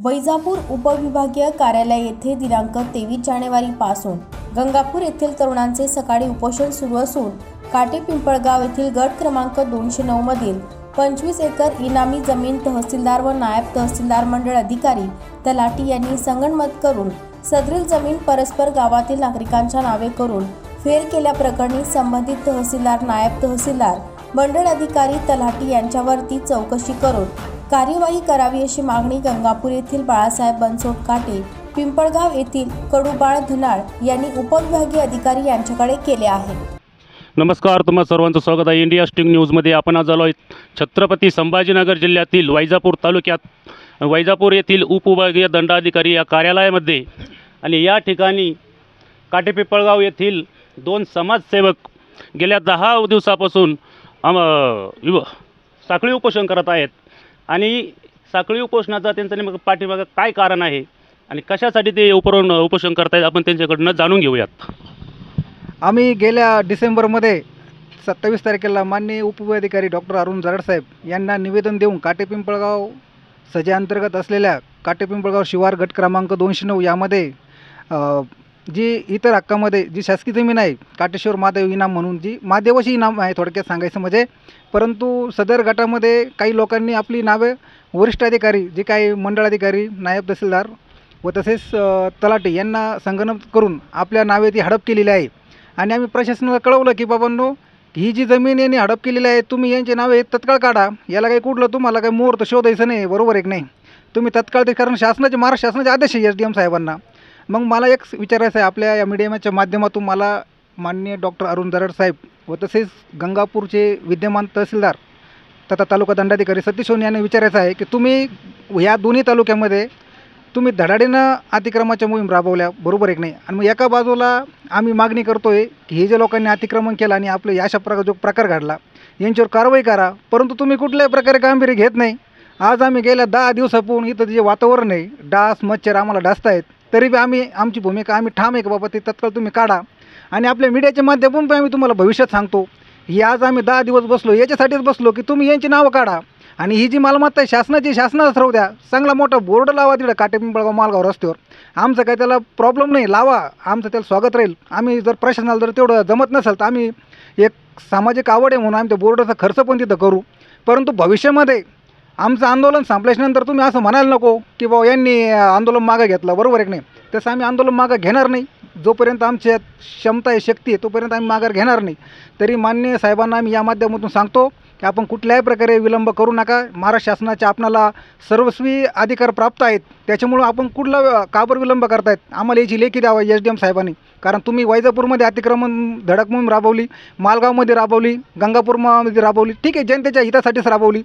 वैजापूर उपविभागीय कार्यालय येथे दिनांक तेवीस जानेवारीपासून गंगापूर येथील तरुणांचे सकाळी उपोषण सुरू असून काटे पिंपळगाव येथील गट क्रमांक दोनशे नऊ मधील पंचवीस एकर इनामी जमीन तहसीलदार व नायब तहसीलदार मंडळ अधिकारी तलाटी यांनी संगणमत करून सदरील जमीन परस्पर गावातील नागरिकांच्या नावे करून फेर केल्याप्रकरणी संबंधित तहसीलदार नायब तहसीलदार मंडळ अधिकारी तलाटी यांच्यावरती चौकशी करून कार्यवाही करावी अशी मागणी गंगापूर येथील बाळासाहेब बनसोड काटे पिंपळगाव येथील कडूबाळ धनाळ यांनी उपविभागीय अधिकारी यांच्याकडे केले आहे. नमस्कार तुम्हा सर्वांचं स्वागत आहे. इंडिया स्टिंग न्यूजमध्ये आपण आज आलो आहे छत्रपती संभाजीनगर जिल्ह्यातील वैजापूर तालुक्यात वैजापूर येथील उपविभागीय दंडाधिकारी या कार्यालयामध्ये आणि या ठिकाणी काटेपिपळगाव येथील दोन समाजसेवक गेल्या दहा दिवसापासून आम साखळी उपोषण करत आहेत. आणि साखळी उपोषणाचा त्यांचा नेमकं पाठीमागं काय कारण आहे? आणि कशासाठी ते उपरण उपोषण करतायत? आपण त्यांच्याकडनं जाणून घेऊयात. आम्ही गेल्या डिसेंबरमध्ये सत्तावीस तारखेला माननीय उपविधिकारी डॉक्टर अरुण जाडसाहेब यांना निवेदन देऊन काटेपिंपळगाव सजे अंतर्गत असलेल्या काटेपिंपळगाव शिवार गट क्रमांक दोनशे नऊ यामध्ये जी इतर हक्कामध्ये जी शासकीय जमीन आहे काटेश्वर महादेव इनाम म्हणून जी महादेवाशी इनाम आहे थोडक्यात सांगायचं म्हणजे. परंतु सदर गटामध्ये काही लोकांनी आपली नावे वरिष्ठ अधिकारी जे काही मंडळाधिकारी नायब तहसीलदार व तसेच तलाटे यांना संगणक करून आपल्या नावे ती हडप केलेली आहे. आणि आम्ही प्रशासनाला कळवलं की बाबांनो ही जी जमीन यांनी हडप केलेली आहे तुम्ही यांचे नावे तत्काळ काढा. याला काही कुठलं तुम्हाला काही मुहूर्त शोधायचं नाही बरोबर एक नाही? तुम्ही तत्काळ ते कारण शासनाचे महाराष्ट्र शासनाचे आदेश आहे एस डी एम साहेबांना. मग मला एक विचारायचं आहे आपल्या या मीडियमच्या माध्यमातून मला माननीय डॉक्टर अरुण दरड साहेब व तसेच गंगापूरचे विद्यमान तहसीलदार तथा तालुका दंडाधिकारी सतीश सोनी यांना विचारायचं आहे की तुम्ही ह्या दोन्ही तालुक्यामध्ये तुम्ही धडाडीनं अतिक्रमाच्या मोहीम राबवल्या बरोबर एक नाही? आणि मग एका बाजूला आम्ही मागणी करतो आहे की हे जे लोकांनी अतिक्रमण केलं आणि आपलं या अशा प्रकार जो प्रकार घडला यांच्यावर कारवाई करा परंतु तुम्ही कुठल्याही प्रकारे गांभीर्य घेत नाही. आज आम्ही गेल्या दहा दिवसापून इथं जे वातावरण आहे डास मच्छर आम्हाला डासतायत. तरी बी आम्ही आमची भूमिका आम्ही ठाम आहे का बाबा ते तत्काळ तुम्ही काढा. आणि आपल्या मीडियाच्या माध्यमातून पण आम्ही तुम्हाला भविष्यात सांगतो. ही आज आम्ही दहा दिवस बसलो याच्यासाठीच बसलो की तुम्ही यांची नावं काढा. आणि ही जी मालमत्ता आहे शासनाची शासनाच राहू द्या. चांगला मोठा बोर्ड लावा तिकडं काटेपिंपळगाव मालगाव रस्त्यावर. आमचं काही त्याला प्रॉब्लेम नाही लावा. आमचं त्याला स्वागत राहील. आम्ही जर प्रशासनाला जर तेवढं जमत नसेल तर आम्ही एक सामाजिक आवड आहे म्हणून आम्ही त्या बोर्डाचा खर्च पण तिथं करू. परंतु भविष्यामध्ये आमचं आंदोलन संपल्याच्यानंतर तुम्ही असं म्हणायला नको की बाबा यांनी आंदोलन मागं घेतलं. बरोबर आहे की नाही? तसं आम्ही आंदोलन मागं घेणार नाही. जोपर्यंत आमच्या क्षमता आहे शक्ती आहे तोपर्यंत आम्ही माघार घेणार नाही. तरी माननीय साहेबांना आम्ही या माध्यमातून सांगतो की आपण कुठल्याही प्रकारे विलंब करू नका. महाराष्ट्र शासनाच्या आपणाला सर्वस्वी अधिकार प्राप्त आहेत. त्याच्यामुळं आपण कुठला काबर विलंब करतायत? आम्हाला याची लेखी द्यावा एस डी एम साहेबांनी. कारण तुम्ही वैजापूरमध्ये अतिक्रमण धडक म्हणून राबवली मालगावमध्ये राबवली गंगापूरमध्ये राबवली ठीक आहे जनतेच्या हितासाठीच राबवली.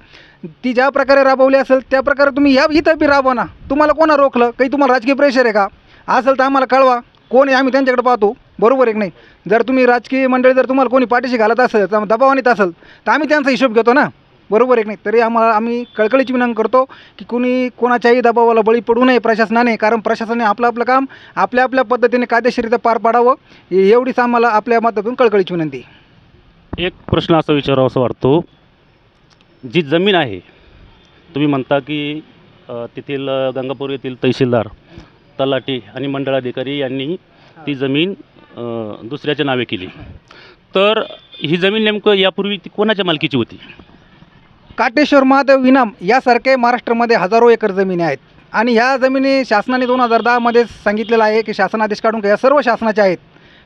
ती ज्या प्रकारे राबवली असेल त्या प्रकारे तुम्ही ह्या इथं बी राबवा ना. तुम्हाला कोणा रोखलं? काही तुम्हाला राजकीय प्रेशर आहे का? असेल तर आम्हाला कळवा. कोण आहे आम्ही त्यांच्याकडे पाहतो. बरोबर आहे की नाही. जर तुम्ही राजकीय मंडळी जर तुम्हाला कोणी पाठीशी घालत असेल तर दबाव आणत असेल तर आम्ही त्यांचा हिशोब घेतो ना. बरोबर आहे की नाही. तरी आम्हाला आम्ही कळकळीची विनंती करतो की कुणी कोणाच्याही दबावाला बळी पडू नये प्रशासनाने कारण प्रशासनाने आपलं आपलं काम आपल्या आपल्या पद्धतीने कायदेशीरित्या पार पाडावं एवढीच आम्हाला आपल्या मतातून कळकळीची विनंती. एक प्रश्न असा विचारावा असं वाटतो जी जमीन आहे तुम्ही म्हणता की तेथील गंगापूर येथील तहसीलदार तलाठी आणि मंडळाधिकारी यांनी ती जमीन दुसऱ्याच्या नावे केली. तर ही जमीन नेमकं यापूर्वी ती कोणाच्या मालकीची होती? काटेश्वर महादेव इनाम यासारखे महाराष्ट्रामध्ये हजारो एकर जमिनी आहेत. आणि ह्या जमिनी शासनाने दोन हजार दहामध्ये सांगितलेलं आहे की शासन आदेश काढून या सर्व शासनाच्या आहेत.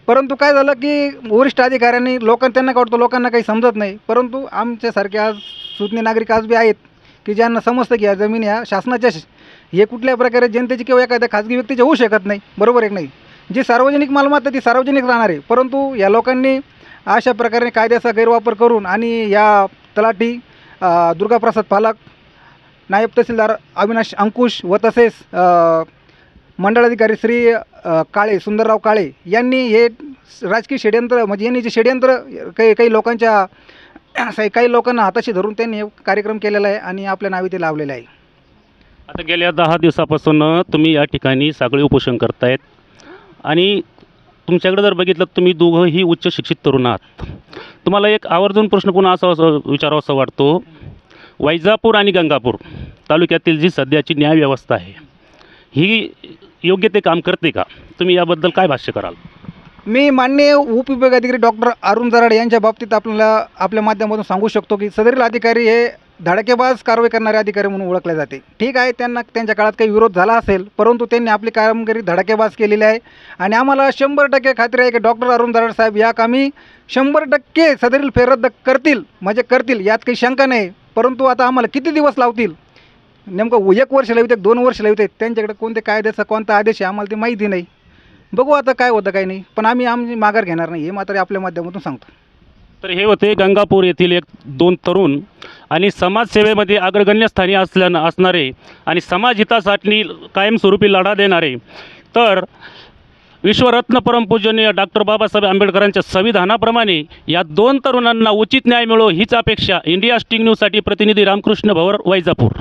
परंतु काय झालं की वरिष्ठ अधिकाऱ्यांनी लोकांना त्यांना काय वाटतं लोकांना काही समजत नाही. परंतु आमच्यासारखे आज सुज्ञ नागरिक आज बी आहेत की ज्यांना समजतं की या जमिनी ह्या शासनाच्या हे कुठल्या प्रकारे जनतेची किंवा एखाद्या खाजगी व्यक्तीचे होऊ शकत नाही. बरोबर एक नाही? जी सार्वजनिक मालमत्ता ती सार्वजनिक राहणार आहे. परंतु या लोकांनी अशा प्रकारे कायद्याचा गैरवापर करून आणि या तलाठी दुर्गाप्रसाद पालक नायब तहसीलदार अविनाश अंकुश व तसेच मंडळाधिकारी श्री काळे सुंदरराव काळे यांनी हे राजकीय षड्यंत्र म्हणजे यांनी जे षड्यंत्र काही काही लोकांच्या काही लोकांना हाताशी धरून त्यांनी हे कार्यक्रम केलेला आहे आणि आपल्या नावे ते लावलेलं आहे. आता गेल्या दहा दिवसापासून तुम्ही या ठिकाणी सगळे उपोषण करतायत. आणि तुमच्याकडे जर बघितलं तुम्ही दोघंही उच्च शिक्षित तरुण आहात. तुम्हाला एक आवर्जून प्रश्न पुन्हा असा असं विचारावा असं वाटतो वैजापूर आणि गंगापूर तालुक्यातील जी सध्याची न्यायव्यवस्था आहे ही योग्य ते काम करते का? तुम्ही याबद्दल काय भाष्य कराल? मी माननीय उपविभागाधिकारी डॉक्टर अरुण जराड यांच्या बाबतीत आपल्याला आपल्या माध्यमातून सांगू शकतो की सदरील अधिकारी हे धडकेबाज कारवाई करणारे अधिकारी म्हणून ओळखले जाते. ठीक आहे त्यांना त्यांच्या काळात काही विरोध झाला असेल परंतु त्यांनी आपली कामगिरी धडकेबाज केलेली आहे. आणि आम्हाला शंभर टक्के खात्री आहे की डॉक्टर अरुण दराड साहेब या कामी शंभर टक्के सदरील फेररद्द करतील. म्हणजे करतील यात काही शंका नाही. परंतु आता आम्हाला किती दिवस लावतील? नेमकं एक वर्ष लावते दोन वर्ष लावते त्यांच्याकडे कोणते कायद्याचा कोणता आदेश आहे आम्हाला ते माहिती नाही. बघू आता काय होतं काय नाही. पण आम्ही आम्ही माघार घेणार नाही हे मात्र आपल्या माध्यमातून सांगतो. तर हे होते गंगापूर येथील एक दोन तरुण आणि समाजसेवेमध्ये अग्रगण्य स्थानी असल्यानं असणारे आणि समाजहितासाठी कायमस्वरूपी लढा देणारे तर विश्वरत्न परमपूजनीय डॉक्टर बाबासाहेब आंबेडकरांच्या संविधानाप्रमाणे या दोन तरुणांना उचित न्याय मिळो हीच अपेक्षा इंडिया स्टिंग न्यूजसाठी प्रतिनिधी रामकृष्ण भवर वैजापूर.